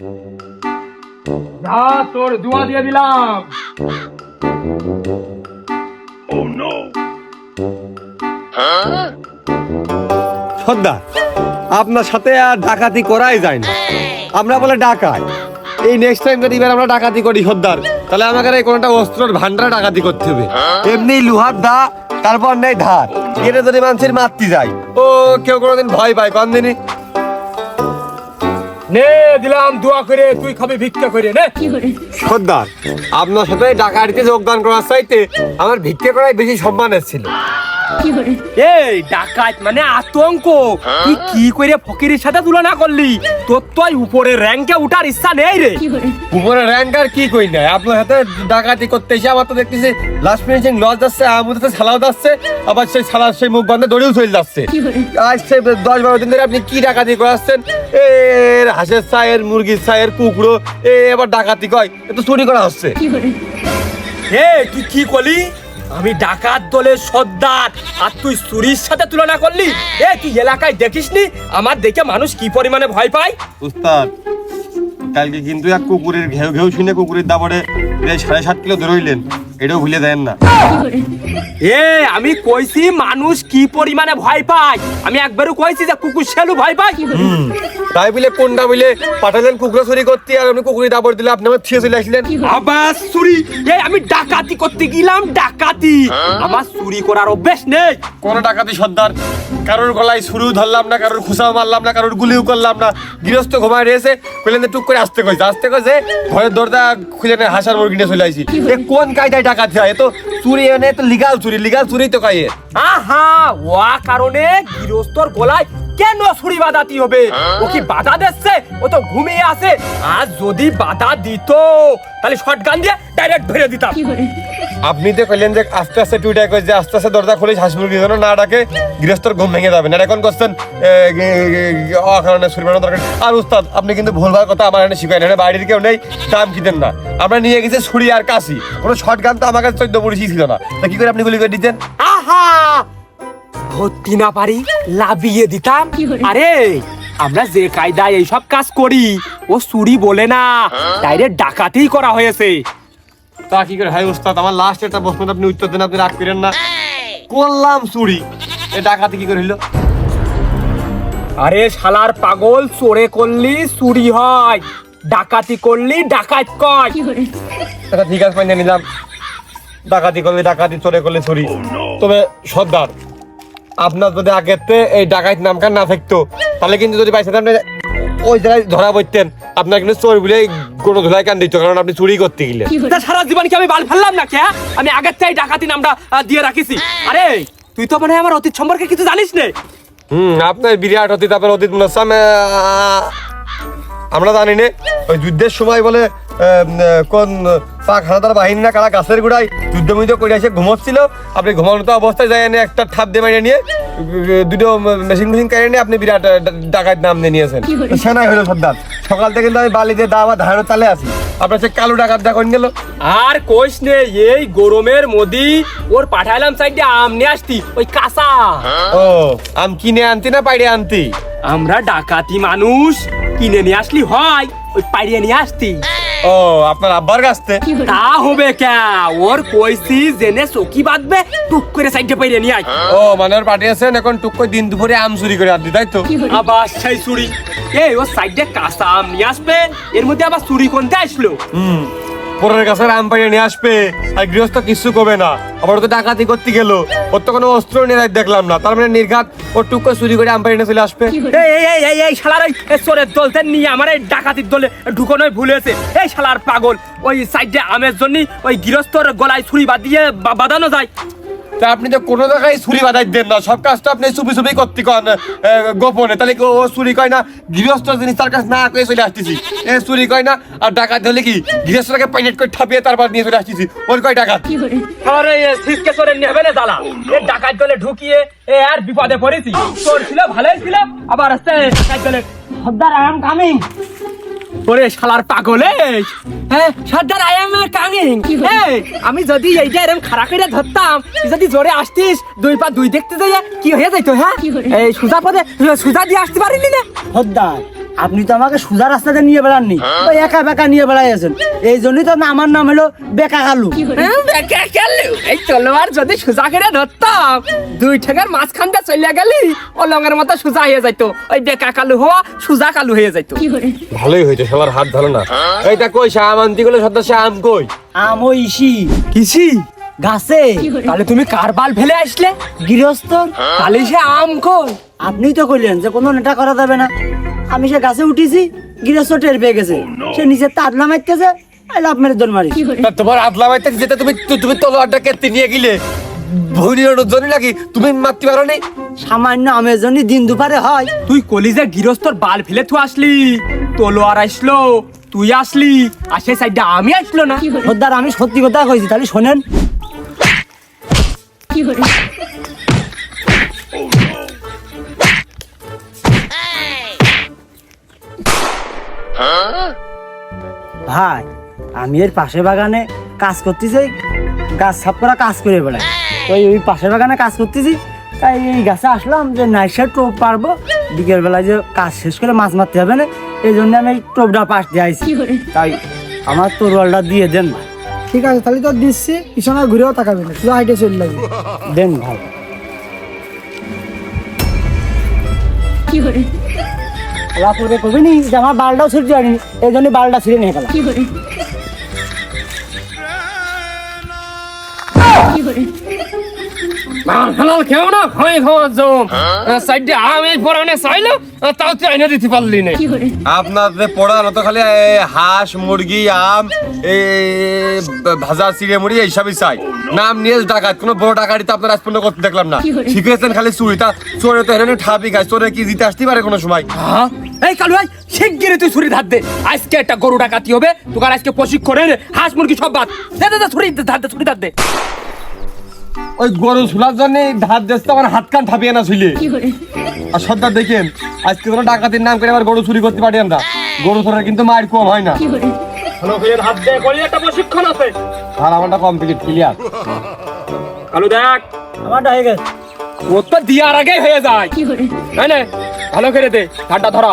যা তোর দুয়া দিয়ে দিলাম। সর্দার আপনার সাথে আর ডাকাতি করাই যায় না। আমরা বলে ডাকাই। এই নেক্সট টাইম যদি এবার আমরা ডাকাতি করি সর্দার তাহলে আমাকে এই কোনটা অস্ত্রের ভান্ডার ডাকাতি করতে হবে। এমনি লোহার দা তারপর নেই ধার। এটা যদি মানুষের মারতে যায় ও কেউ কোনোদিন ভয় পায় কোন দিনই নে, দিলাম, দোয়া করে, তুই খাবি ভিক্ষা করে, নে। সর্দার আপনার সাথে ডাকাতিতে যোগদান করার চাইতে আমার ভিক্ষে করাই বেশি সম্মানের ছিল। এই ডাকাত মানে আতঙ্ক। তুই কি করে ফকিরের সাথে তুলনা করলি? তোর তো উপরে র্যাঙ্কে উঠার ইচ্ছা নেই রে। উপরে র্যাঙ্কার কি কই নাই আপনার হাতে ডাকাতি করতে এসে আমার তো দেখতেছি লাস্ট ফিনিশিং লস যাচ্ছে আমার তো সালাও যাচ্ছে আবার সেই সালার সেই মুখ বন্ধে দড়িও চলে যাচ্ছে। আজ সে দশ বারো দিন ধরে আপনি কি ডাকাতি করাচ্ছেন? এর হাঁসের ছায়ের মুরগির ছায়ের কুকুরো এ এবার ডাকাতি কয় এ তো চুরি করা হচ্ছে। এ তুই কি করলি আমি ডাকাত দলের সর্দার। আর তুই চুরির সাথে তুলনা করলি? এ, তুই এলাকায় দেখিসনি? আমার দেখে মানুষ কি পরিমাণে ভয় পায়? উস্তাদ, কালকে কিন্তু এক কুকুরের ঘেউ ঘেউ শুনে কুকুরের দাবড়ে প্রায় সাড়ে সাত কিলো ধরইলেন এটাও ভুলে দেন না। এ আমি কইছি মানুষ কি পরিমাণে ভয় পায়? আমি একবারও কইছি যে কুকুর শেলু ভয় পায়। তাই বলে কোনটা বলে পাঠালেন কুকুর চুরি করতে আর আপনি কুকুরের দাবড় দিলে আপনি আমার থিয়ে চলে আসলেন। আবার চুরি? এই আমি ডাকাতি করতে গেলাম ডাকাতি। আমার চুরি করার অভ্যেস নেই। কোন ডাকাতি সর্দার। কারোর গলায় ছুরু ধরলাম না কারোর খুসাও মারলাম না কারোর গুলিও করলাম না। গৃহস্থ ঘুমায় রয়েছে কইলেন টুক করে আসতে কইছে আসতে কইছে ঘরের দরজা খুলে হাসার মুরগি নিয়ে চলে আইছি। এ কোন কায়দায় ডাকাতি হয় তো চুরি এনে তো লিগাল চুরি লিগাল চুরি তো কাইয়ে আহা, ওয়া কারণে গৃহস্থর গলায় কেন ছুরি বাঁধাতি হবে? ও কি বাধা দিচ্ছে? ও তো ঘুমিয়ে আছে। আর যদি বাধা দিত তাহলে শটগান দিয়ে ডাইরেক্ট ধরে দিতাম। আপনি তো কইলেন যে আস্তে আস্তে টুইটাই কই যে আস্তে আস্তে দরজা খুলে হাঁস মুরগি যেন না ডাকে গৃহস্থর ঘুম ভেঙে যাবে। না এখন করছেন? অকারণে ছুরি বানানো দরকার। আর উস্তাদ আপনি কিন্তু ভুলভাল কথা আমার এখানে শিখাই না বাড়ির কেউ নেই দাম কিনেন না। আমরা নিয়ে গেছি ছুরি আর কাশি। কোনো শর্টগান তো আমার কাছে চোদ্দ পুলিশই ছিল না। তা কি করে আপনি গুলি করে দিতেন? আহা! ধরতে না পারি লাভিয়ে দিতাম। আরে আমরা যে কায়দায় এইসব কাজ করি ও চুরি বলে না। ডাইরেক্ট ডাকাতি করা হয়েছে। তা কি করে? হাই উস্তাদ আমার লাস্ট একটা প্রশ্ন আপনি উত্তর দেন আপনি রাগ করেন না। করলাম চুরি। এ ডাকাতি কি করে হইল? আরে শালার পাগল চোরে করলি চুরি হয়। ডাকাতি করলি ডাকাত কয়। আচ্ছা ঠিক আছে নিলাম। ডাকাতি করলে ডাকাতি চোরে করলে চুরি। তবে সর্দার আপনার যদি আগেতে এই ডাকাত নামকার না থাকতো তাহলে কিন্তু যদি পাইছেন আপনি ওই জায়গায় ধরা পড়তেন আপনার কিন্তু চোর বলে গরু ধুলাই কান দিত কারণ আপনি চুরি করতে গেলে সারা জীবন কি আমি বাল ফেললাম না কে আমি আগের থেকে ডাকাতি নামটা দিয়ে রাখিছি। আরে তুই তো মানে আমার অতীত সম্পর্কে কিছু জানিস নে। হুম আপনার বিরাট অতীত আপনার অতীত মনে হচ্ছে আহ, আমরা জানি না ওই যুদ্ধের সময় বলে আহ, কোন পাক হানাদার বাহিনী না কারা গাছের গুড়ায় যুদ্ধ মুদ্ধ করে এসে ঘুমোচ্ছিল? আপনি ঘুমানো তো অবস্থায় যায় এনে একটা ঠাপ দিয়ে মারিয়ে নিয়ে দুটো মেশিন মেশিন কেড়ে নিয়ে আপনি বিরাট ডাকাত নাম নিয়ে নিয়েছেন। সেনাই হলো সর্দার। সকাল থেকে কিন্তু আমি বালিতে দাওয়া ধারণের তালে আছি। আপনার সে কালো ডাকাত দেখুন গেল। আর কইস নে এই গরমের মদি ওর পাঠাইলাম সাইডে আম নিয়ে আসতি ওই কাঁচা। ও আম কিনে আনতি না পাইড়ে আনতি? আমরা ডাকাতি মানুষ কিনে নিয়ে আসলি হয় ওই পাড়িয়ে নিয়ে আসতি। ও আপনার আব্বার কাছতে তা হবে কে ওর কইছি জেনে চকি বাঁধবে টুক করে সাইডে পাইরে নিয়ে আয়। ও মানে ওর পাঠিয়েছেন এখন টুক করে দিন দুপুরে আম চুরি করে আনতি তাই তো? আবার সেই চুরি। এই ও সাইডে কাঁচা আম নিয়ে আসবে এর মধ্যে আবার চুরি কোনতে আসলো। হুম। পরের কাছে আম পাইয়ে নিয়ে আসবে। আর গৃহস্থ কিছু করবে না। আবার ওকে ডাকাতি করতে গেল। ওর তো কোনো অস্ত্র নিয়ে দেখলাম না। তার মানে নির্ঘাত ওর টুক চুরি করে আম পাইয়ে চলে আসবে। এই শালার চোরের দলতে নিয়ে আমার এই ডাকাতির দলে ঢুকোনোই ভুলেছে এই শালার পাগল, ওই সাইডে আমের জন্য ওই গৃহস্থর গলায় ছুরি বাদ বা- বাঁধানো যায়। তা আপনি তো কোনো জায়গায় চুরি বাধাই দেন না সব কাজ তো আপনি চুপি চুপি করতে কন গোপনে। তাহলে কি ও চুরি কয় না গৃহস্থ জিনিস তার কাছে না করে চলে আসতেছি। এ চুরি কয় না আর ডাকাত হলে কি গৃহস্থটাকে পাইনেট করে ঠাপিয়ে তারপর নিয়ে চলে আসতেছি? ওর কয় ডাকাত? আরে ফিসকে চোরের নেবে না জ্বালা এ ডাকাত দলে ঢুকিয়ে এ আর বিপদে পড়েছি। চোর ছিল ভালোই ছিল আবার আসতে ডাকাত দলে। সর্দার আই এম কামিং। ওরে শালার পাগলে হ্যাঁ সর্দার আই এম কামিং এই আমি যদি এইটা এরম খারাপ করে ধরতাম তুই যদি জোরে আসতিস দুই পা দুই দেখতে যাই কি হয়ে যাইতো হ্যাঁ? এই সুজা পদে সুজা দিয়ে আসতে পারিনি না। হদ্দার। আপনি তো আমাকে সোজা রাস্তাতে নিয়ে বেড়াননি। ওই একা বেকা নিয়ে বেড়াই আছেন এই জন্যই তো আমার নাম হলো বেকা কালু। হ্যাঁ, বেকা কালু। এই তলোয়ার যদি সোজা করে ধরতাম দুই ঠেকার মাঝখানটা চলে গেলি অলঙ্গের মতো সোজা হয়ে যাইতো। ওই বেকা কালু হওয়া সোজা কালু হয়ে যাইতো। ভালোই হয়েছে সবার হাত ভালো না। এইটা কই শাহ মান্তি গুলো সদস্য আম কই? আম ওই ইসি। কিসি? গাছে। তাহলে তুমি কার বাল ফেলে আসলে? গৃহস্থ তাহলে সে আম কই? আপনি তো কইলেন যে কোনো নেটা করা যাবে না। আমি সে গাছে উঠেছি গৃহস্থ টের পেয়ে গেছে। সে নিচে তাদলা মারতেছে আই লাভ মেরে দৌড় মারি তোমার আদলা মাইতে যেতে তুমি তুমি তলোয়ারটা কেটে নিয়ে গেলে? ভুনির জন্য নাকি? তুমি মারতে পারো নি? সামান্য আমের জন্য দিন দুপারে হয়। তুই কলিজে গৃহস্থর বাল ফেলে তুই আসলি। তলোয়ার আসলো তুই আসলি আর সেই সাইডে আমি আসলো না। সর্দার আমি সত্যি কথা কইছি তাহলে শোনেন। ভাই আমি এর পাশে বাগানে কাজ করতেছি গাছ সাফ করা কাজ করে বেড়াই। তো এই- ওই পাশের বাগানে কাজ করতেছি তাই এই গাছে আসলাম যে নাইসা টোপ পারব। বিকেল বেলায় যে কাজ শেষ করে মাছ মারতে হবে না এই জন্য আমি এই টোপটা পাশ দিয়ে আইছি। তাই আমার তরোয়ালটা দিয়ে দেন ভাই। ঠিক আছে তাহলে তো দিচ্ছি পিছনে ঘুরেও তাকাবে না শুধু হাইটে চলে লাগবে দেন ভাই। ওরা পরে কবি নি যে আমার বালটাও ছিঁড়তে জানি এই জন্য বালটা ছিঁড়ে নিয়ে গেলাম। ফেলাল খেও না খাই খাওয়া জম সাইডে আমি পরানে চাইলো। তাও তুই আইনা দিতে পারলি না। আপনাদের পড়ানো তো খালি হাঁস মুরগি আম এই ভাজা চিড়ে মুড়ি এইসবই চাই। নাম নিয়ে ডাকাত কোনো বড় ডাকাতি তো আপনার আজ পর্যন্ত করতে দেখলাম না। শিখেছেন খালি চুরি তা। চোরে তো ঠাপি খায় চোরে কি জিতে আসতে পারে কোনো সময়? হ্যাঁ? এই কালু ভাই শিগগিরই তুই ছুরি ধার দে। আজকে একটা গরু ডাকাতি হবে তোকার আজকে প্রশিক্ষণের হাঁস মুরগি সব বাদ। দে দে দে ছুরি ধার দে ছুরি ধার দে। ওই গরু জন্য ধার দেশ তো আমার হাত কান ঠাপিয়ে না ঝুলে আর সর্দার দেখেন আজকে কোনো ডাকাতির নাম করে আবার গরু চুরি করতে পারি আমরা। গরু চোরের কিন্তু মায়ের কম হয় না। হাত দে করি একটা প্রশিক্ষণ আছে। আর আমারটা কমপ্লিট ক্লিয়ার কালু দেখ। আমারটা হয়ে গেছে। ও তো দিয়ার আগে হয়ে যায়। তাই না ভালো করে দে ধারটা ধরা।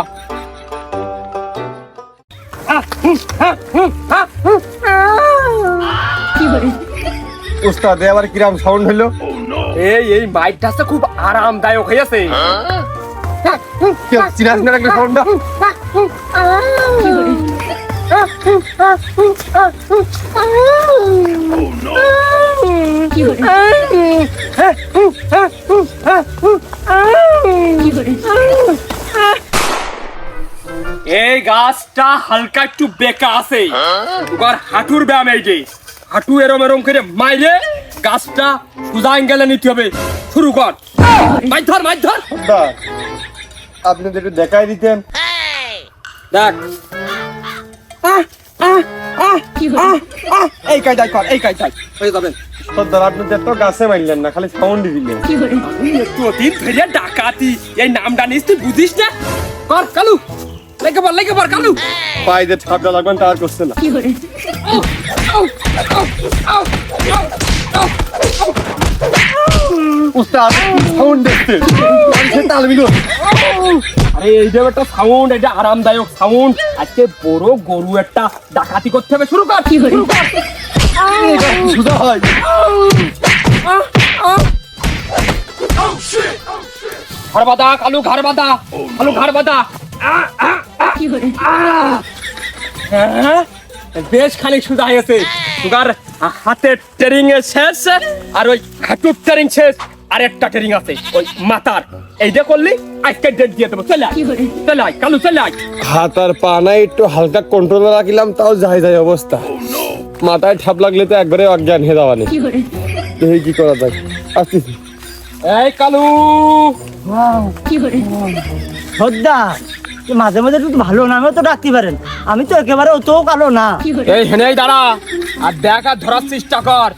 উস্তাদ কিরাম সাউন্ড হইল এই এই মাইকটা তো খুব আরামদায়ক হয়েছে। এই গাছটা হালকা একটু বেকা আছে। হাঁটুর ব্যায়াম এই যে। হাঁটু এরম এরম করে মাইরে গাছটা সোজা অ্যাঙ্গেলে নিতে হবে। শুরু কর। মাইর ধর মাইর ধর। সর্দার আপনি একটু দেখাই দিতেন। দেখ। এই কাজ কর এই কায়দায় হয়ে যাবেন সর্দার আপনি তো গাছে মারলেন না খালি সাউন্ডই দিলেন। প্রতিদিন ধরে ডাকাতি এই নামটা নিস তুই বুঝিস না? কর কালু। লেগে পর লেগে পর কালু। পায়ে করছে না। উস্তাদ সাউন্ড দেখতে। মানুষের আরে এই যে একটা সাউন্ড এটা আরামদায়ক সাউন্ড আজকে বড় গরু একটা ডাকাতি করতে হবে শুরু কর। শুরু কর। সুজা হয়? ঘর বাঁধা কালু ঘর বাঁধা কালু ঘর বাঁধা। হ্যাঁ, বেশ খানিক সুদা হয়েছে তোর হাতের ট্রেনিং এর শেষ আর ওই হাঁটুর ট্রেনিং শেষ আর একটা ট্রেনিং আছে ওই মাথার। এইটা করলি আজকে ডেট দিয়ে দেবো। চলে আয়। চলে আয় কালু চলে আয়। হাত আর পা নাই একটু হালকা কন্ট্রোল রাখলাম তাও যাই যাই অবস্থা। মাথায় ঠাপ লাগলে তো একবারে অজ্ঞান হয়ে যাওয়া নেই। দেখি কি করা যায়। আসতেছি এই কালু। সর্দার মাঝে মাঝে একটু ভালো নামেও তো ডাকতে পারেন। আমি তো একেবারে অতও কালো না। এই হেনেই দাঁড়া। আর দেখ আর ধরার চেষ্টা কর।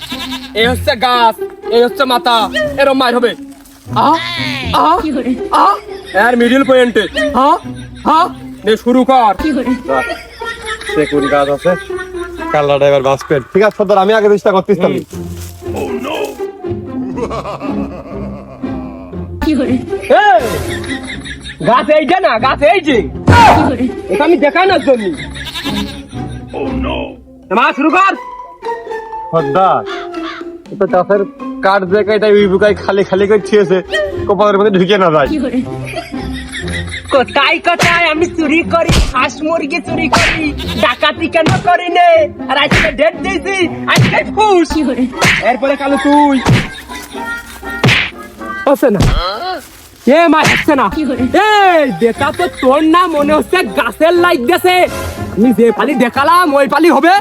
এই হচ্ছে গাছ এই হচ্ছে মাথা এরম মার হবে। আহ আহ আহ এর মিডিল পয়েন্টে হ্যাঁ হ্যাঁ নে শুরু কর। সে কোন কাজ আছে? কাল্লা ড্রাইভার বাস পেন ঠিক আছে সর্দার আমি আগে চেষ্টা করতেছিলাম এই, গাছ এইটা না গাছ এই যে। এটা আমি দেখানোর জন্য। মা শুরু কর। সর্দার তো চাষের কাঠ দেখে এটা ওই খালি খালি করে ছিয়েছে কপালের মধ্যে ঢুকে না যায়। কোথায় কোথায় আমি চুরি করি হাঁস মুরগি চুরি করি ডাকাতি কেন করি নে আর আজকে ডেট দিয়েছি আজকে খুশ এরপরে কালো তুই। হচ্ছে না। এ মা হচ্ছে না। এই দেখা তো তোর না মনে হচ্ছে গাছের লাইট গেছে। আমি যে পালি দেখালাম ওই পালি হবে।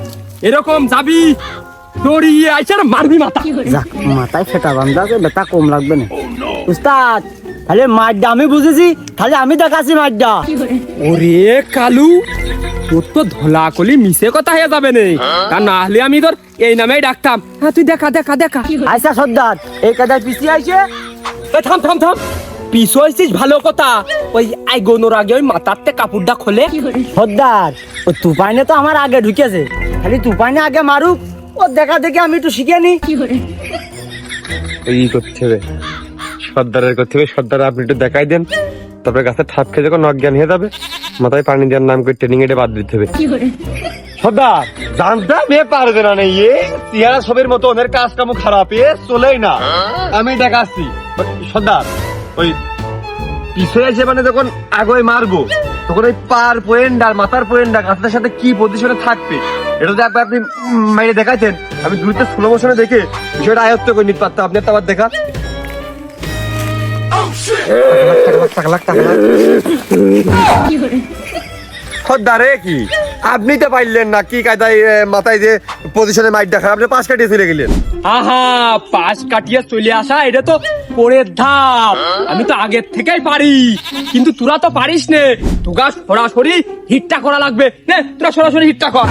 এরকম যাবি দড়িয়ে আইসে আর মারবি মাথা। যাক মাথায় ফেটা বান্ধা আছে বেটা কম লাগবে না। উস্তাদ তাহলে মারটা আমি বুঝেছি তাহলে আমি দেখাচ্ছি মারটা ওরে কালু তোর তো ধলা কলি মিশে কথা হয়ে যাবে নে। তা না হলে আমি তোর এই নামেই ডাকতাম। হ্যাঁ তুই দেখা দেখা দেখা। আচ্ছা সর্দার এই কাদায় পিছিয়ে আইছে। এ, থাম থাম থাম। পিছু হয়েছিস ভালো কথা। ওই আই গোনোর আগে ওই মাথারতে কাপড়টা খোলে। সর্দার ও তুফাইনে তো আমার আগে ঢুকেছে। খালি তুফাইনে আগে মারুক ও দেখা দেখে আমি একটু শিখে নি। এই করতে হবে সর্দারের করতে হবে সর্দার আপনি একটু দেখাই দেন। তারপরে গাছে ঠাপ খেয়ে যখন অজ্ঞান হয়ে যাবে মাথায় পানি দেওয়ার নাম করে ট্রেনিং এটা বাদ দিতে হবে। সর্দার জানতাম এ পারবে না নেই এ টিয়ারা সবের মতো ওদের কাজ কাম খারাপ এ চলেই না। আমি দেখাচ্ছি। সর্দার ওই পিছনে এসে মানে যখন আগে মারবো, তখন ওই পার পয়েন্ট আর মাথার পয়েন্ট আর সাথে কি পজিশনে থাকবে, এটা যদি একবার আপনি মাইরে দেখাচ্ছেন আমি স্লো মোশনে দেখে বিষয়টা আয়ত্ত করে নিতে পারতাম। একটা আবার দেখা। কি? আপনি তো পাইলেন না, কি কায়দায় মাথায় যে পজিশনে মাইট দেখা। আপনি পাশ কাটিয়ে চলে গেলেন। আহা, পাশ কাটিয়ে চলে আসা, এটা তো পরের ধাপ। আমি তো আগের থেকেই পারি। কিন্তু তোরা তো পারিস নে। তোরা সরাসরি হিটটা করা লাগবে। নে তোরা সরাসরি হিটটা কর।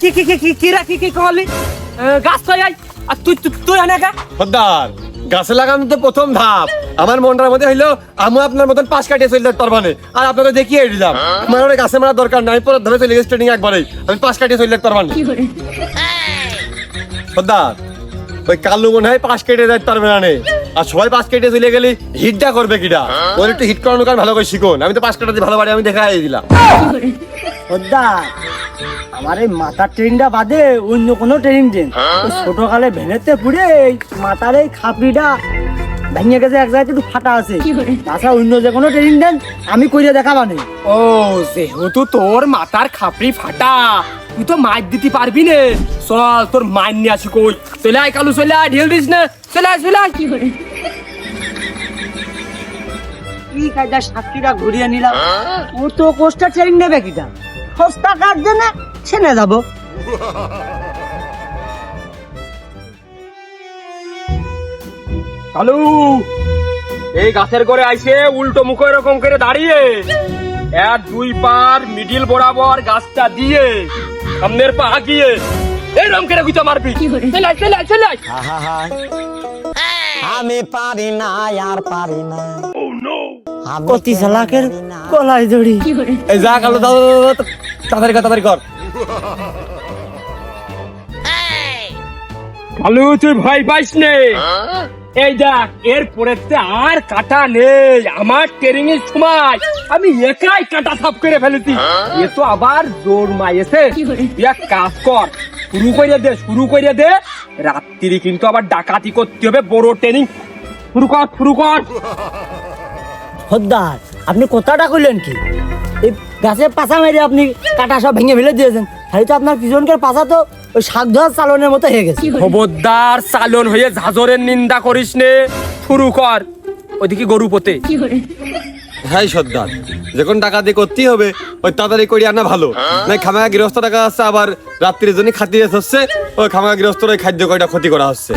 কি কি কি কি কি কি কি কহলি এ, গাছ তো আই আর তুই তুই- কা? সর্দার গাছে লাগানো তো প্রথম ধাপ। আমার মনটার মধ্যে হইল আমি আপনার মতন পাশ কাটিয়ে চলে যেতে পারবানে। আর আপনাকে দেখিয়ে দিলাম। আমার ওই গাছে মারা দরকার নাই পরে ধরে চলে গেছে ট্রেনিং একবারেই আমি পাশ কাটিয়ে চলে যেতে পারবানে সর্দার ওই কালু মনে হয় পাশ কেটে যেতে পারবে না নে। আর সবাই পাশ কেটে চলে গেলি হিটটা করবে কিটা ওর একটু হিট করানো কার ভালো করে শিখুন। আমি তো পাশ কাটাতে ভালো পারি আমি দেখাই দিলাম। সর্দার আমার এই মাথার ট্রেনিংটা বাদে অন্য কোনো ট্রেনিং দেন। ওই ছোটকালে ভেনেতে পুড়ে এই মাথার এই খাপড়িটা ভেঙে গেছে এক জায়গায় একটু ফাটা আছে। তাছাড়া অন্য যে কোনো ট্রেনিং দেন আমি কইরে দেখাবানি ও যেহেতু তোর মাথার খাপড়ি ফাটা তুই তো মাছ দিতে পারবি নে। চল তোর মাইন নিয়ে আসি কই। চলে আয় কালু চলে আয় ঢেল দিস না। চলে আয় চলে আয়। কি কায়দা সাক্ষীরা ঘুরিয়ে নিলাম। ও তো কোষ্টা ট্রেনিং নেবে কিটা? সস্তা কাজ না ছেনে যাব কালু এই গাছের করে আইসে উল্টো মুখো এরকম করে দাঁড়িয়ে। এক দুই পার মিডিল বরাবর গাছটা দিয়ে সামনের পা আগিয়ে এরকম করে গুঁতো মারবি। আমি পারি না আর পারি না। আমি কতি চালাকের কলাই দড়ি। এই যা কালু দাও তাড়াতাড়ি কর তাড়াতাড়ি কর। পাইস এই দেখ, এর পরেতে আর কাটা নেই। আমার ট্রেনিং এর সময় আমি একাই কাটা সাফ করে ফেলেছি। এ তো আবার জোর এক কাজ কর, শুরু করে দে, শুরু করে দে। রাত্রি কিন্তু আবার ডাকাতি করতে হবে, বড় ট্রেনিং শুরু কর শুরু কর। হদ্দার আপনি কথাটা কইলেন কি? এই গাছের পাশা মেরে আপনি কাটা সব ভেঙে ফেলে দিয়েছেন। তাই তো আপনার পিছনকার পাশা তো ওই শাক ধোয়ার চালনের মতো হয়ে গেছে। খবরদার চালন হয়ে ঝাঁঝরের নিন্দা করিস নে শুরু কর। ওইদিকে গরু পোতে। হ্যাঁ সর্দার যখন টাকা দিয়ে করতেই হবে ওই তাড়াতাড়ি করি আনা ভালো। না খামাকা গৃহস্থ টাকা আছে আবার রাত্রির জন্য খাতিয়ে হচ্ছে ওই খামাকা গৃহস্থর ওই খাদ্য কয়টা ক্ষতি করা হচ্ছে।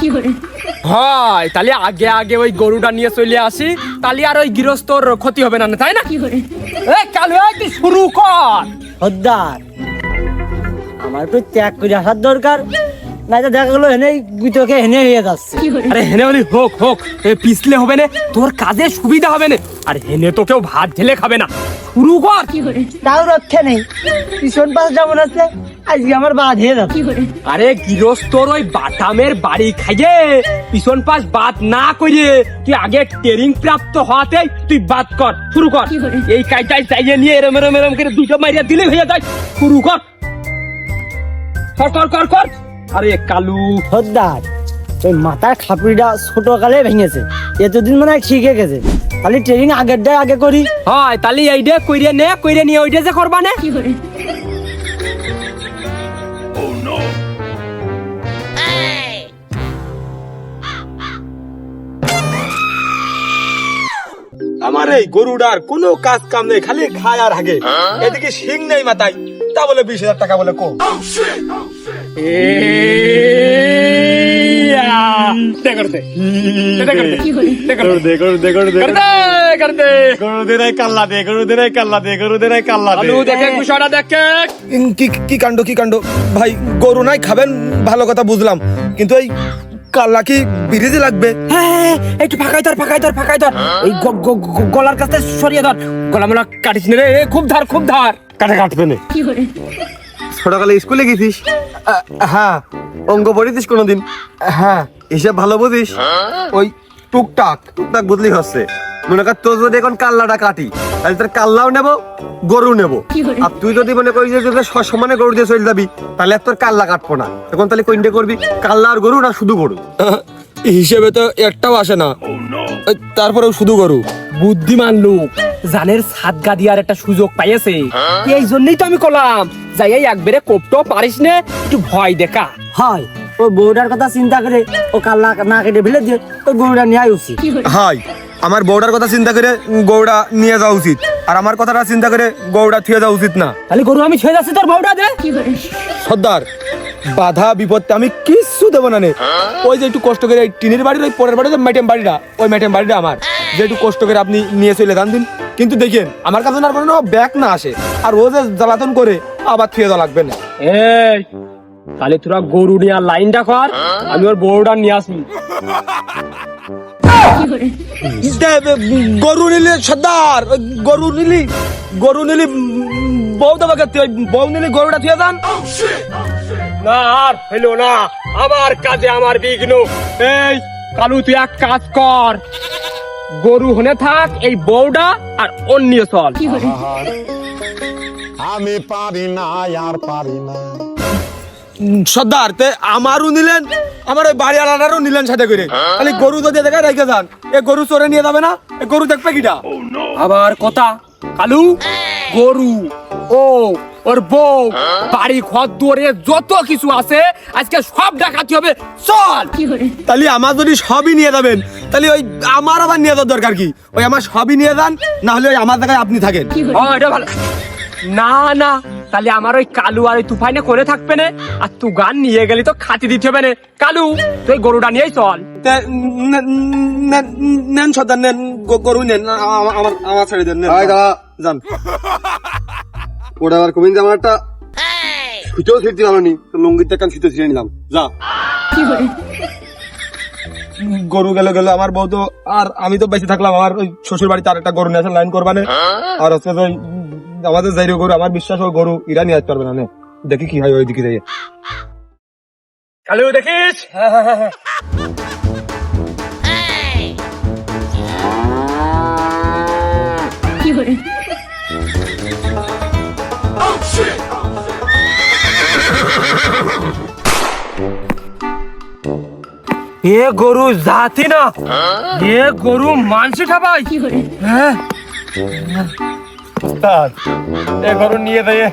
হয় তাহলে আগে আগে ওই গরুটা নিয়ে চলে আসি তাহলে আর ওই গৃহস্থর ক্ষতি হবে না তাই না? এ কালু এই তুই শুরু কর। হদ্দার আমার তো ত্যাগ করে আসার দরকার। দেখা গেলো হেনে হয়ে যাচ্ছে। আরে হেনে বলি হোক হোক এ পিছলে হবে না তোর কাজে সুবিধা হবে না। আর হেনে তো কেউ ভাত ঢেলে খাবে না। শুরু কর। তাও রক্ষে নেই। পিছন পাশ যেমন আছে আজকে আমার বাদ হয়ে আরে গৃহস্থর ওই বাটামের বাড়ি খাইয়ে পিছন পাশ বাদ না করিয়ে তুই আগে ট্রেনিং প্রাপ্ত হওয়াতে তুই বাদ কর। শুরু কর। এই কাজটাই চাইয়ে নিয়ে এরম এরম এরম করে দুটো মারিয়া দিলে হয়ে যায়। শুরু কর। কর কর কর কর। আরে কালু। সর্দার ওই মাথার খাপড়িটা ছোট কালে ভেঙেছে। এতদিন মানে ঠিক গেছে। খালি ট্রেনিং আগের দেয় আগে করি। হয় তাহলে এইটা কইরে নে কইরে নিয়ে ওইটা যে করবা না। আমার এই গরুটার কোনো কাজ কাম নেই খালি খায় আর হাগে। এদিকে শিং নেই মাথায় তা বলে বিশ হাজার টাকা বলে কি কি কাণ্ড কি কাণ্ড? ভাই গরু নাই খাবেন ভালো কথা বুঝলাম। কিন্তু এই কাল্লা কি বিরিজে লাগবে? হ্যাঁ একটু ফাঁকাই ধর ফাঁকাই ধর ফাঁকাই ধর। এই গলার কাছে সরিয়ে ধর। গলা মোলা কাটিস না রে খুব ধার খুব ধার। কাটে কাটবে না। ছোটকালে স্কুলে গেছিস? হ্যাঁ অঙ্ক পড়েছিস কোনোদিন? হ্যাঁ হিসাব ভালো বুঝিস? ওই টুকটাক টুকটাক বুঝলি হচ্ছে। মনে কর তোর যদি এখন কাল্লাটা কাটি। তাহলে তোর কাল্লাও নেব গরু নেব। আর তুই যদি মনে করিস যে তোকে সমানে গরু দিয়ে চলে যাবি তাহলে আর তোর কাল্লা কাটবো না। এখন তাহলে কোনটা করবি? কাল্লা আর গরু না শুধু গরু? হিসেবে তো একটাও আসে না। তারপরেও শুধু গরু। বুদ্ধিমান লোক। জানের সাদগা দিয়ার একটা সুযোগ পাইছে এই জন্যই তো আমি কলাম। যাই এই একবারে কোপটো পারিস না একটু ভয় দেখা। হয় ও বউটার কথা চিন্তা করে ও কাল্লা না কেটে ফেলে দিয়ে ওই গরুটা নেওয়াই উচিত হাই আমার বউটার কথা চিন্তা করে গৌড়া নিয়ে যাওয়া উচিত। আর আমার কথাটা চিন্তা করে গৌড়া থুয়ে যাওয়া উচিত না। তাহলে গরু আমি ছুঁয়ে যাচ্ছি তোর বউটা দে। সর্দার বাধা বিপত্তি আমি কিচ্ছু দেবো না নে। ওই যে একটু কষ্ট করে এই টিনের বাড়ির ওই পরের বাড়ির ম্যাটেম বাড়িটা ওই ম্যাটেম বাড়িটা আমার। যে একটু কষ্ট করে আপনি নিয়ে চলে যান দিন। কিন্তু দেখেন আমার কাছে না কোনো ব্যাগ না আসে। আর ও যে জ্বালাতন করে আবার থুয়ে দেওয়া লাগবে না। এই তাহলে তোরা গরু নিয়ে লাইনটা কর আমি ওর বউটা নিয়ে আসি। গরু নিলি সর্দার গরু নিলি গরু নিলি বউ দেবে বউ নিলি গরুটা থুয়ে যান না আর হইল না আমার কাজে আমার বিঘ্ন। এই কালু তুই এক কাজ কর। গরু হনে থাক এই বউটা আর অন্য চল। আমি পারি না আর পারি না। সর্দার তে আমারও নিলেন আমার ওই বাড়ি আলাদারও নিলেন সাথে করে। খালি গরু যদি দেখে রেখে যান এ গরু চরে নিয়ে যাবে না? এ গরু দেখবে কিটা? আবার কথা কালু গরু ও ওর বউ বাড়ি ঘর দুয়ারে যত কিছু আছে আজকে সব ডাকাতি হবে চল! তাহলে আমার যদি সবই নিয়ে যাবেন তাহলে ওই আমার আবার নিয়ে যাওয়ার দরকার কি? ওই আমার সবই নিয়ে যান না হলে ওই আমার জায়গায় আপনি থাকেন। এটা ভালো। না না তাহলে আমার ওই কালু আর ওই তুফাইনে করে থাকবে না। আর তু গান নিয়ে গেলি তো খাতি দিতে হবে না। কালু তুই গরুটা নিয়েই চল। নেন, নেন, নেন সর্দার নেন গরু নেন আমার আমার ছেড়ে দেন নেন। যান। ওটা আবার কমিন আমার একটা ছুটেও ছিঁড়তে পারো নি। লুঙ্গির থেকে ছুটে ছিঁড়ে নিলাম। যা। গরু গেল গেল। আমার বউ তো আর আমি তো বেঁচে থাকলাম। আমার ওই শ্বশুর বাড়িতে আর একটা গরু নিয়ে লাইন করবানে আর হচ্ছে আমাদের যাই গরু আমার বিশ্বাস ওই গরু ইরা নিয়ে আসতে পারবে না দেখি কি হয় ওই দিকে যাই কালু দেখিস? এ গরু জাতি না। এ গরু মানসি খাবাই হ্যাঁ। তার। এ গরু নিয়ে দেয়।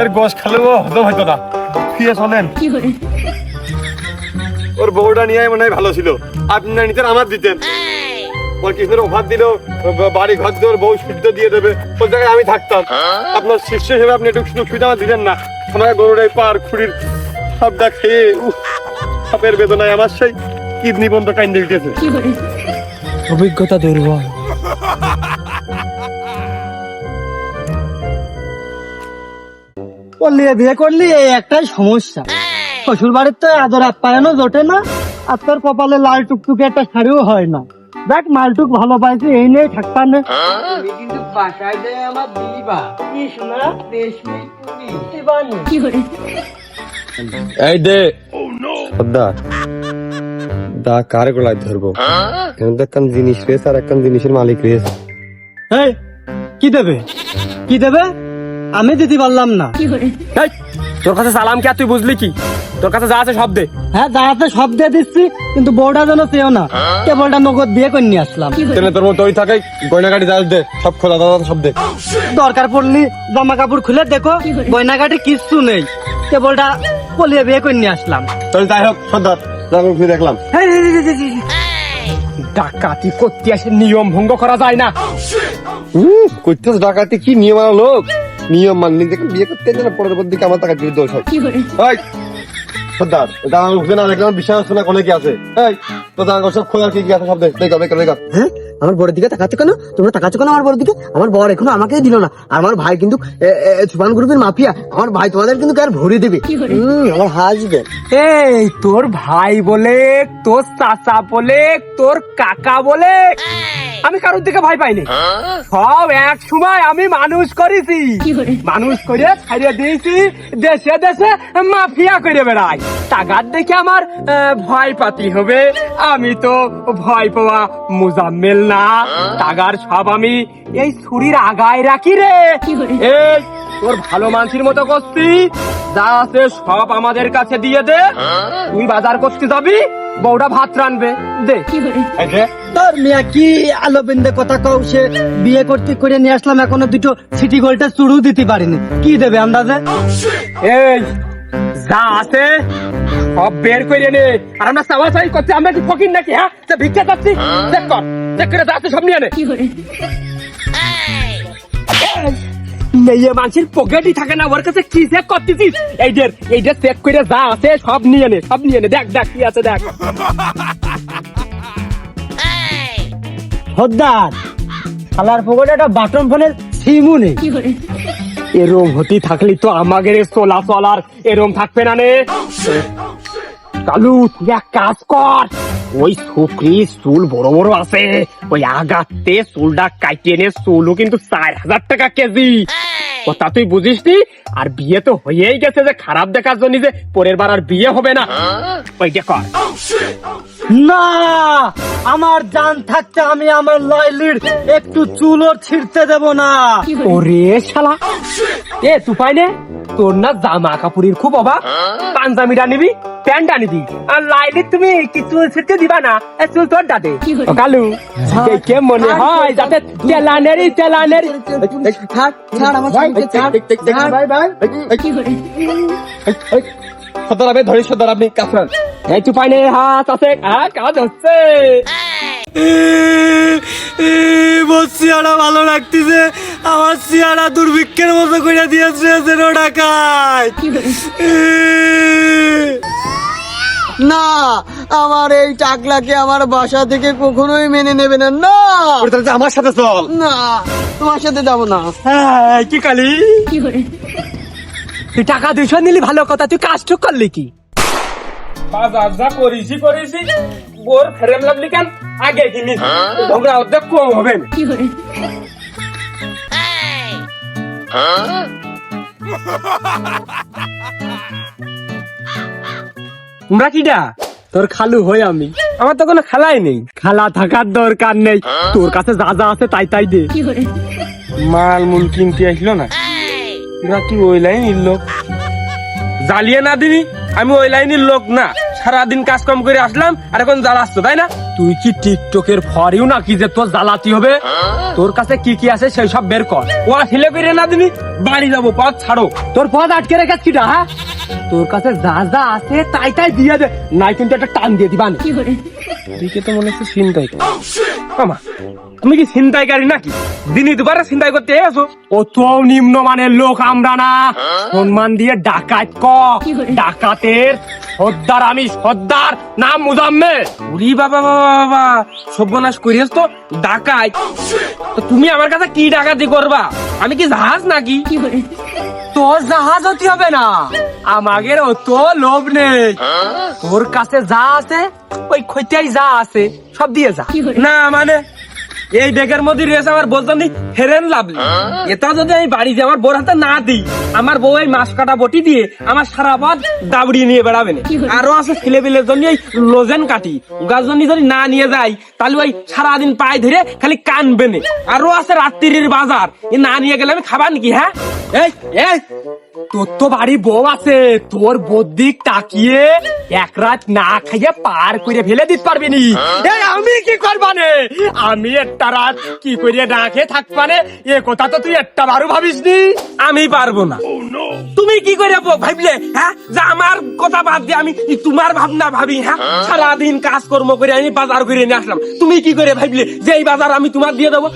এর গোশ খালেও হজম হইতো না। ফিরে চলেন। ওর বউটা নিয়ে মনে হয় ভালো ছিল। আপনি না নিতেন আমার দিতেন। ওর কৃষ্ণের অফার দিল বাড়ি ঘর দিয়ে ওর বউ শুদ্ধ দিয়ে দেবে। ওর জায়গায় আমি থাকতাম। আপনার শিষ্য হিসেবে আপনি একটু সুযোগ সুবিধা আমার দিলেন না। আমার গরুটাই পার খুঁড়ির সবটা খেয়ে সাপের বেদনায় আমার সেই কিডনি বন্ধ কাইন্দে উঠেছে। অভিজ্ঞতা দুর্বল। করলি বিয়ে করলি এই একটাই সমস্যা। শ্বশুর বাড়ির তো আদর আপ্যায়নও জোটে না আর তোর কপালে লাল টুকটুকে একটা শাড়িও হয় না। দেখ মালটুক ভালো পাইছি এই নিয়ে থাকতাম না। কিন্তু বাসায় যায় আমার দিবা। এই দে। সর্দার দা কারে গোলায় ধরবো? কেন একখান জিনিস রেস আর একখান জিনিসের মালিক রেস। এই কি দেবে? কি দেবে? আমি দিতে পারলাম না। এই, তোর কাছে সালাম কে তুই বুঝলি কি? তোর কাছে যা আছে সব দে। হ্যাঁ দাঁড়াতে সব দিয়ে দিচ্ছি কিন্তু বউটা যেন চেয়েও না। কেবলটা নগদ বিয়ে করে নিয়ে আসলাম। তেনে তোর মতো ওই থাকে গয়নাগাড়ি যা দে সব খোলা দাদা সব দে। দরকার পড়লি জামা কাপড় খুলে দেখো গয়নাঘাটে কিচ্ছু নেই। কেবলটা পলিয়ে বিয়ে করে নিয়ে আসলাম। তাহলে যাই হোক সর্দার যা আমি ঘুরে দেখলাম। এই, এই, এই, এই, এই, ডাকাতি করতে আসে নিয়ম ভঙ্গ করা যায় না। উম, করতেছ ডাকাতি কি নিয়ম আনা লোক? নিয়ম মানলি দেখেন বিয়ে করতে যেন পরের পর দিকে আমার টাকা দিয়ে দোষ হয়। সর্দার এটা আমার না দেখলাম বিশ্বাস শোনা কোনে কি আছে। এই তো দাঁড়া সব খোলা কি কি আছে সব দেখ দেখা দেখ দেখা আমার বড়ের দিকে তাকাচ্ছ কেন? তোমরা তাকাচ্ছ কেন আমার বড়ের দিকে? আমার বর এখনও আমাকেই দিল না। আর আমার ভাই কিন্তু সুপান গ্রুপের মাফিয়া। আমার ভাই তোমাদের কিন্তু আর ভরে দেবে। আমার হাসবে এই তোর ভাই বলে তোর চাচা বলে তোর কাকা বলে আমি কারোর দিকে ভয় পাইনি। সব এক সময় আমি মানুষ করেছি। মানুষ করে ছাড়িয়ে দিয়েছি দেশে দেশে মাফিয়া করে বেড়াই। টাকার দেখে আমার আহ, ভয় পাতি হবে। আমি তো ভয় পাওয়া মুজাম্মেল না টাকার সব আমি এই ছুরির আগায় রাখি রে। এই তোর ভালো মানুষের মতো করছি যা আছে সব আমাদের কাছে দিয়ে দে। তুই বাজার করতে যাবি বউটা ভাত রানবে দে। তোর মিয়া কি আলো বিন্দে কথা কও সে? বিয়ে করতে করে নিয়ে আসলাম এখনও দুটো সিটি গোল্ডটা চুড়ু দিতে পারিনি। কি দেবে আন্দাজে? এই যা আছে সব বের করে নে। আর আমরা চাই করছি আমরা কি ফকির নাকি হ্যাঁ? ভিক্ষা চাচ্ছি চেক কর। চেক করে যা আছে সব নিয়ে নে মেয়ে মানুষের পকেটই থাকে না ওর কাছে কি চেক করতেছিস? এইদের এইদের চেক করে যা আছে সব নিয়ে নে সব নিয়ে নে দেখ দেখ কি আছে দেখ। হদ্দার শালার পকেটে একটা বাটন ফোনের সিমও নেই। এরম হতে থাকলি তো আমাদের চলা চলার এরম থাকবে না নে। কালু তুই এক কাজ কর। ওই শুকরি চুল বড় বড় আছে। ওই আগাতে চুলটা কাটিয়ে নিয়ে চুলও কিন্তু চার হাজার টাকা কেজি। কথা তুই বুঝিস নি আর বিয়ে তো হয়েই গেছে যে খারাপ দেখার জন্য যে পরের বার আর বিয়ে হবে না। ওই কর না আমার জান থাকতে আমি আমার লয়লির একটু চুলও ছিঁড়তে দেব না ওরে শালা এ তুই নে তোর না জামা কাপড়ের খুব অভাব পাঞ্জাবিটা নিবি প্যান্ট আনিবি আর লাইলে তুমি কি চুল ছিটতে দিবা না চুল তোর দাদে কালু দেখে মনে হয় যাতে তেলানেরই তেলানেরই ছাড় আমার স্বামীকে ছাড় ছাড়। সর্দার আপনি ধরি সর্দার আপনি কাফরান। এই তুই পাইনে হাত আছে হ্যাঁ কাজ হচ্ছে। চেহারা ভালো লাগতেছে আমার চেহারা দুর্ভিক্ষের মতো করে দিয়েছে যেন ডাকায় না আমার এই টাকলাকে আমার বাসা থেকে কখনোই মেনে নেবে না না। আমার সাথে চল। না তোমার সাথে যাব না। হ্যাঁ, কি কালি? তুই টাকা দুইশো নিলি ভালো কথা তুই কাজ টুক করলি কি? বাজার যা করিছি করিছি বোর ফেরেম লাগলি কেন? আগে কিনি তোমরা অর্ধেক কম হবে। তোমরা কিডা? তোর খালু হই আমি। আমার তো কোনো খালাই নেই। খালা থাকার দরকার নেই। তোর কাছে যা যা আছে তাই তাই দে। মাল মুল কিনতে আসলো না? এরা কি ওই লাইনের লোক? জ্বালিয়ে না দিবি আমি ওই লাইনের লোক না। সারাদিন কাজ কম করে আসলাম আর এখন জ্বালাচ্ছ তাই না? তুই কি টিকটকের ফরিও না যে তোর জ্বালাতি হবে? তোর কাছে কি কি আছে সেই সব বের কর। ও আসলে করে না দিবি বাড়ি যাব পথ ছাড়ো। তোর পথ আটকে রেখেছ কিটা হ্যাঁ? তোর কাছে যা যা আছে তাই তাই দিয়ে দে নাই কিন্তু একটা টান দিয়ে দিবা না দিকে তো মনে হচ্ছে চিন্তাই মামা তুমি কি ছিনতাইকারী নাকি? দিনই দুবারে ছিনতাই করতে এসো। ও তো নিম্নমানের লোক আমরা না। সম্মান দিয়ে ডাকাত ক। ডাকাতের সর্দার আমি সর্দার নাম মুজাম্মে উরি বাবা বাবা বাবা সর্বনাশ করিস তো ডাকাত। তো তুমি আমার কাছে কি ডাকাতি করবা? আমি কি জাহাজ নাকি? তোর জাহাজ হতে হবে না। আমাদের অত লোভ নেই। তোর কাছে যা আছে ওই খৈতাই যা আছে সব দিয়ে যা। না মানে এই বেগের মধ্যে রয়েছে আমার বলতাম হেরেন লাভলি। এটা যদি আমি বাড়িতে আমার বোর হাতে না দিই আমার বউ এই মাছ কাটা বটি দিয়ে আমার সারা পথ দাবড়ি নিয়ে বেড়াবে না। আরও আছে ছেলে পেলের জন্য এই লোজেন কাটি। গাছ জন্য যদি না নিয়ে যাই তাহলে ওই সারাদিন পায়ে ধরে খালি কানবে না। আরও আছে রাত্রির বাজার। এ না নিয়ে গেলে আমি খাবার নাকি হ্যাঁ? এই এই তোর তো বাড়ি বউ আছে তোর বদিক তাকিয়ে এক রাত না খাইয়ে পার করে ফেলে দিতে পারবি নি। আমি কি করবানে আমি একটা রাত কি করে না খেয়ে থাকবানে এ কথা তো তুই একটা বারো ভাবিস নি। আমি পারব না। তুমি কি করে ভাবলে হ্যাঁ? যে আমার কথা বাদ দিয়ে আমি তোমার ভাবনা ভাবি হ্যাঁ? সারাদিন কাজকর্ম করে আমি বাজার করে নিয়ে আসলাম। তুমি কি করে ভাবলে যে এই বাজার আমি তোমার দিয়ে দেবো?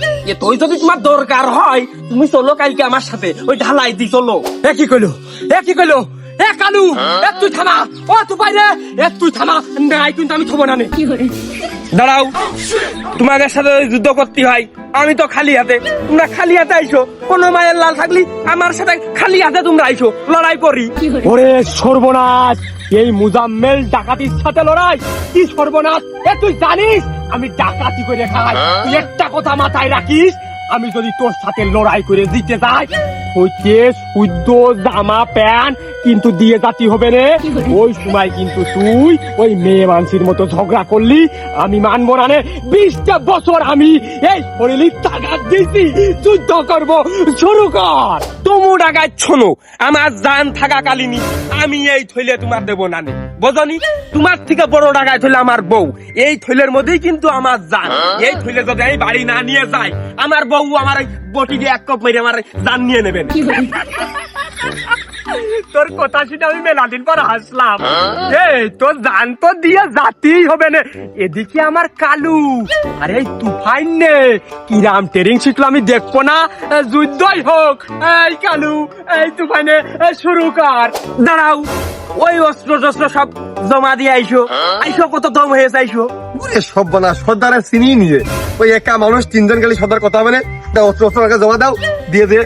তুই যদি তোমার দরকার হয় তুমি চলো কালকে আমার সাথে ওই ঢালাই দি চলো। কি কইলো? এ কি কইলো? এ কালু এ তুই থামা। ও তুই বাইরে এ তুই থামা। নাই কিন্তু আমি থবো না নে। দাঁড়াও। তোমাদের সাথে যুদ্ধ করতে হয়। আমি তো খালি হাতে। তোমরা খালি হাতে আইসো কোনো মায়ের লাল থাকলি আমার সাথে খালি হাতে তোমরা আইসো লড়াই করি। ওরে সর্বনাশ! এই মুজাম্মেল ডাকাতির সাথে লড়াই। কি সর্বনাশ! এ তুই জানিস আমি ডাকাতি করে খাই। তুই একটা কথা মাথায় রাখিস আমি যদি তোর সাথে লড়াই করে দিতে চাই হইতে শুদ্ধ জামা প্যান্ট কিন্তু দিয়ে জাতি হবে রে ওই সময় কিন্তু তুই ওই মেয়ে মানসির মতো ঝগড়া করলি আমি মানবো না রে বিশটা বছর আমি এই শরীরে টাকা দিছি যুদ্ধ করব শুরু কর। তুমু ডাকায় শোনো আমার জান থাকা কালিনী আমি এই থইলে তোমার দেবো না নে। বোঝনি? তোমার থেকে বড় ডাকায় থইলে আমার বউ। এই থইলের মধ্যেই কিন্তু আমার জান। এই থইলে যদি আমি বাড়ি না নিয়ে যাই আমার বউ আমার এই বটি দিয়ে এক কপ মেরে আমার জান নিয়ে নেবেন তোর কথা শুনে আমি মেলা দিন পর হাসলাম। এই, তোর জান তো দিয়ে জাতেই হবে না। এদিকে আমার কালু। আরে তুফাইন নে। কিরাম ট্রেনিং শিখলো আমি দেখব না। যুদ্ধই হোক। এই কালু, এই তুফাইনে শুরু কর। দাঁড়াও। ওই অস্ত্র টস্ত্র সব জমা দিয়ে আইসো। আইসো, কত দম হয়েছে আইসো। ওরে সব বানা সর্দারে চিনি নিয়ে ওই একা মানুষ, তিনজন গেলে সর্দার কথা না। অস্ত্র অস্ত্র জমা দাও। দিয়ে দিয়ে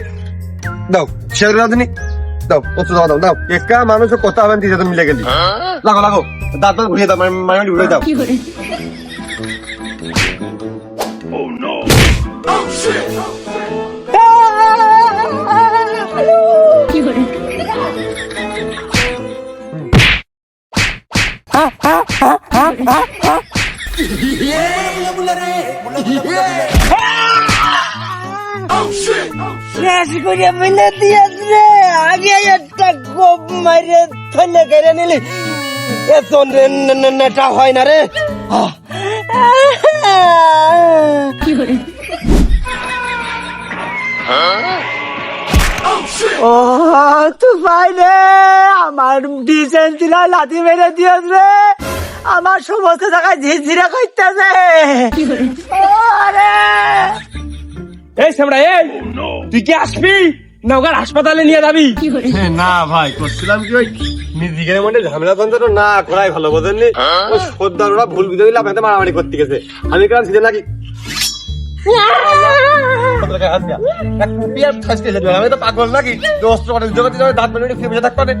দাও রাজনী দাও অস্ত্র জমা দাও দাও একা মানুষের কথা হবে না তিনজন মিলে গেলি। লাগো লাগো। দাঁত দাঁত ঘুরিয়ে দাও মানে ঘুরিয়ে দাও। শেষ করে মিলে দিয়েছে আগে একটা গোপ মারে থলে কেড়ে নিলি এত নেটা হয় না রে ও তুই পাইলে আমার ডিসেন্স ছিল লাথি মেরে দিয়েছ রে আমার সমস্ত জায়গায় ঝিরঝিরে করতেছে আরে এই সামরা এই! তুই কি আসবি? না ওখানে হাসপাতালে নিয়ে যাবি? না ভাই করছিলাম কি ওই নিজেদের মধ্যে ঝামেলা তন্ত্র না করাই ভালো বোঝেননি? ওই সর্দার ওরা ভুল বুঝে দিলে আপনাদের মারামারি করতে গেছে। আমি কারণ ছিল নাকি আমি তো পাগল নাকি? দাঁত মেলে ফিরে বসে থাকতে